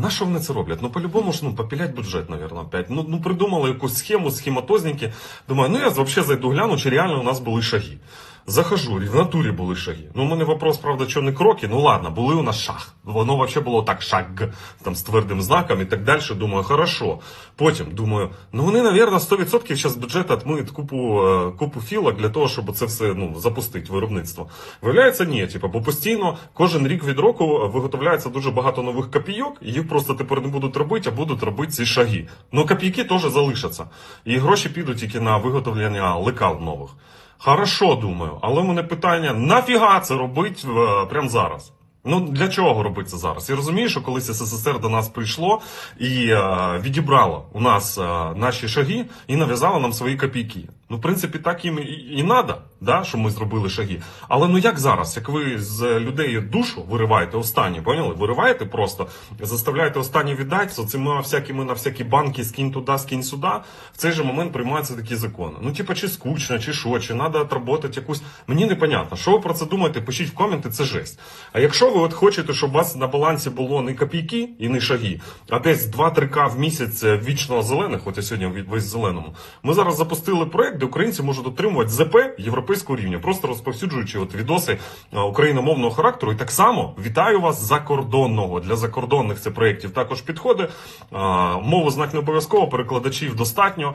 На що вони це роблять? Ну, по-любому ж, ну, попілять бюджет, мабуть, опять. Ну, ну, придумали якусь схему, схематозники. Думаю, ну я взагалі зайду гляну, чи реально у нас були шаги. Захожу, в натурі були шаги. Ну, у мене вопрос, правда, що не кроки. Ну ладно, були у нас шаг. Воно взагалі було так шаг, там з твердим знаком і так далі. Думаю, хорошо. Потім думаю, ну вони, наверное, 100% зараз бюджет отмиють купу, е, купу філок для того, щоб це все ну, запустити, виробництво. Виявляється, ні, типу, бо постійно кожен рік від року виготовляється дуже багато нових копійок, і їх просто тепер не будуть робити, а будуть робити ці шаги. Ну копійки теж залишаться. І гроші підуть тільки на виготовлення лекал нових. Хорошо, думаю, але в мене питання: нафіга це робить е, прямо зараз? Ну для чого робити це зараз? Я розумію, що колись СССР до нас прийшло і е, відібрало у нас е, наші шаги і нав'язало нам свої копійки. Ну, в принципі, так їм і, надо, да, що ми зробили шаги. Але ну як зараз, як ви з людей душу вириваєте останні, поняли? Вириваєте просто, заставляєте останні віддати з цими всякими на всякі банки, скинь туди, скинь сюди. В цей же момент приймаються такі закони. Ну, типа, чи скучно, чи що, чи треба отработати якусь. Мені непонятно. Що ви про це думаєте? Пишіть в коменти, це жесть. А якщо ви от хочете, щоб у вас на балансі було не копійки і не шаги, а десь 2-3к в місяць е, вічно зелених, от я сьогодні весь зеленому. Ми зараз запустили проект, де українці можуть отримувати ЗП європейського рівня, просто розповсюджуючи от відоси е, україномовного характеру. І так само вітаю вас закордонного. Для закордонних це проєктів також підходить. Е, Мову знак не обов'язково, перекладачів достатньо.